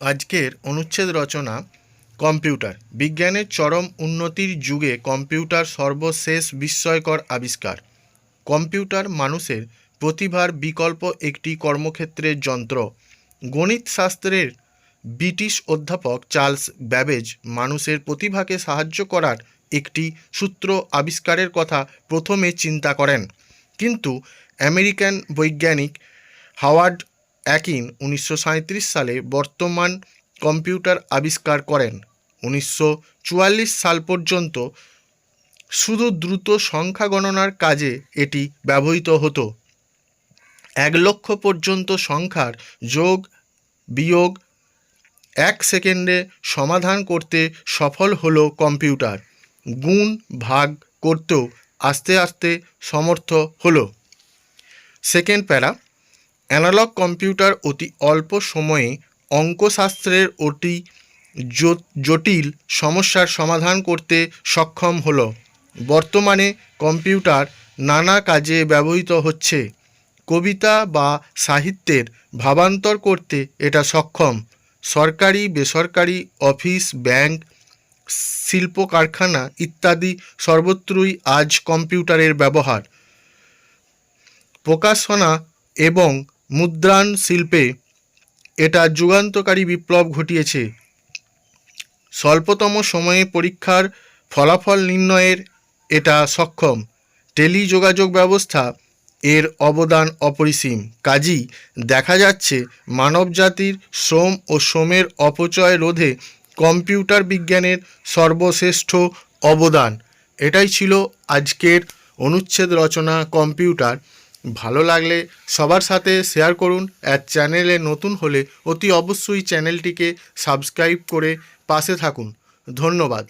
আজকের অনুচ্ছেদ রচনা, কম্পিউটার। বিজ্ঞানের চরম উন্নতির যুগে কম্পিউটার সর্বশেষ বিস্ময়কর আবিষ্কার। কম্পিউটার মানুষের প্রতিভার বিকল্প একটি কর্মক্ষেত্রের যন্ত্র। গণিতশাস্ত্রের ব্রিটিশ অধ্যাপক চার্লস ব্যাবেজ মানুষের প্রতিভাকে সাহায্য করার একটি সূত্র আবিষ্কারের কথা প্রথমে চিন্তা করেন। কিন্তু আমেরিকান বৈজ্ঞানিক হাওয়ার্ড অ্যাকিন উনিশশো সাঁইত্রিশ সালে বর্তমান কম্পিউটার আবিষ্কার করেন। উনিশশো চুয়াল্লিশ সাল পর্যন্ত শুধু দ্রুত সংখ্যা গণনার কাজে এটি ব্যবহৃত হতো। এক লক্ষ পর্যন্ত সংখ্যার যোগ, বিয়োগ এক সেকেন্ডে সমাধান করতে সফল হলো কম্পিউটার। গুণ ভাগ করতেও আস্তে আস্তে সমর্থ হলো। সেকেন্ড প্যারা অ্যানালগ কম্পিউটার অতি অল্প সময়ে অঙ্কশাস্ত্রের অতি জটিল সমস্যার সমাধান করতে সক্ষম হলো। বর্তমানে কম্পিউটার নানা কাজে ব্যবহৃত হচ্ছে। কবিতা বা সাহিত্যের ভাবান্তর করতে এটা সক্ষম। সরকারি, বেসরকারি, অফিস, ব্যাংক, শিল্প কারখানা ইত্যাদি সর্বত্রই আজ কম্পিউটারের ব্যবহার। প্রকাশনা এবং মুদ্রণ শিল্পে এটা যুগান্তকারী বিপ্লব ঘটিয়েছে। স্বল্পতম সময়ে পরীক্ষার ফলাফল নির্ণয়ের এটা সক্ষম। টেলিযোগাযোগ ব্যবস্থা এর অবদান অপরিসীম। কাজী দেখা যাচ্ছে মানবজাতির শ্রম ও শ্রমের অপচয় রোধে কম্পিউটার বিজ্ঞানের সর্বশ্রেষ্ঠ অবদান। এটাই ছিল আজকের অনুচ্ছেদ রচনা কম্পিউটার। ভালো লাগলে সবার সাথে শেয়ার করুন এক চ্যানেলে নতুন হলে অতি অবশ্যই চ্যানেলটিকে সাবস্ক্রাইব করে পাশে থাকুন। ধন্যবাদ।